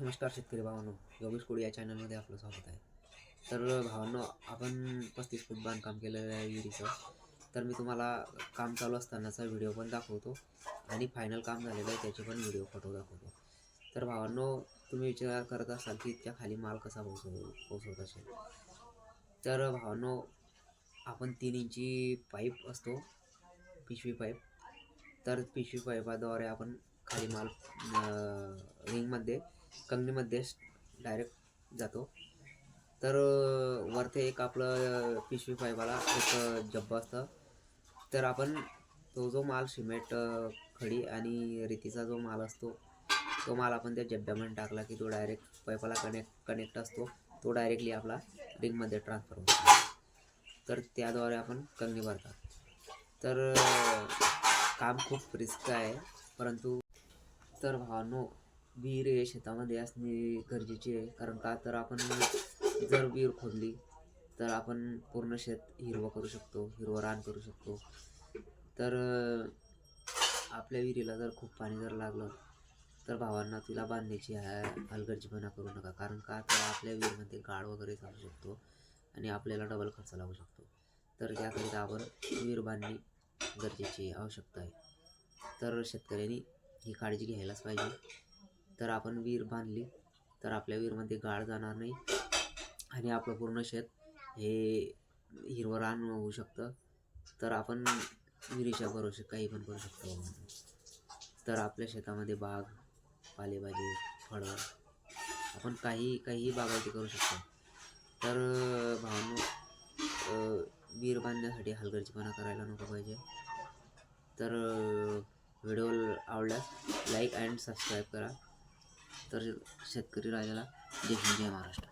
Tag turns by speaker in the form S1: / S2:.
S1: नमस्कार शेतकरी भावांनो योगेश कोळी या चॅनलमध्ये आपलं स्वागत आहे. तर भावांनो आपण पस्तीस फूट बांधकाम केलेलं आहे विहिरीचं. तर मी तुम्हाला काम चालू असतानाचा व्हिडिओ पण दाखवतो आणि फायनल काम झालेलं आहे त्याचे पण व्हिडिओ फोटो दाखवतो. तर भावांनो तुम्ही विचार करत असाल की त्या खाली माल कसा पोहोचव पोहोचवत असेल? तर भावांनो आपण तीन इंची पाईप असतो पिशवी पाईप. तर पिशवी पाईपाद्वारे आपण खाली माल रिंगमध्ये कंगनीमध्ये डायरेक्ट जातो. तर वरती एक आपलं पिशवी पाईपाला एक जब्ब जब्बा असतं. तर आपण तो जो माल सिमेंट खडी आणि रेतीचा जो माल असतो तो माल आपण त्या जब्ब्यामध्ये टाकला की तो डायरेक्ट पायपाला कनेक्ट कनेक्ट असतो. तो डायरेक्टली आपला रिंगमध्ये ट्रान्सफर होतो. तर त्याद्वारे आपण कंगनी भरतात. तर काम खूप रिस्क आहे. परंतु तर भावांनो विहीर हे शेतामध्ये असणे गरजेचे आहे. कारण का? तर आपण जर विहीर खोदली तर आपण पूर्ण शेत हिरवं करू शकतो हिरवं रान करू शकतो. तर आपल्या विहिरीला जर खूप पाणी जर लागलं तर भावांना तिला बांधण्याची हलगर्जीपणा करू नका. कारण का? तर आपल्या विहिरीमध्ये गाळ वगैरे चालू शकतो आणि आपल्याला डबल खर्च लागू शकतो. तर त्याकरिता आपण विहीर बांधणे गरजेची आवश्यकता आहे. तर शेतकऱ्यांनी ही काळजी घ्यायलाच पाहिजे. तर आपण विहीर बांधली. तर आपल्या विहीरमध्ये गाळ जाणार नाही. आणि आपलं पूर्ण शेत हे हिरवं रान होऊ शकतं. तर आपण विहिरीच्या भरोसे काही पण करू शकतो तर आपल्या शेतामध्ये बाग पालेभाजी फळं आपण काही काहीही बागायती करू शकतो. तर अं, विहीर बांधण्यासाठी हलगर्जीपणा करायला नको पाहिजे. तर व्हिडिओ आवडल्यास लाईक अँड सबस्क्राईब करा. तर शेतकरी राजाला जय हिंद जय महाराष्ट्र.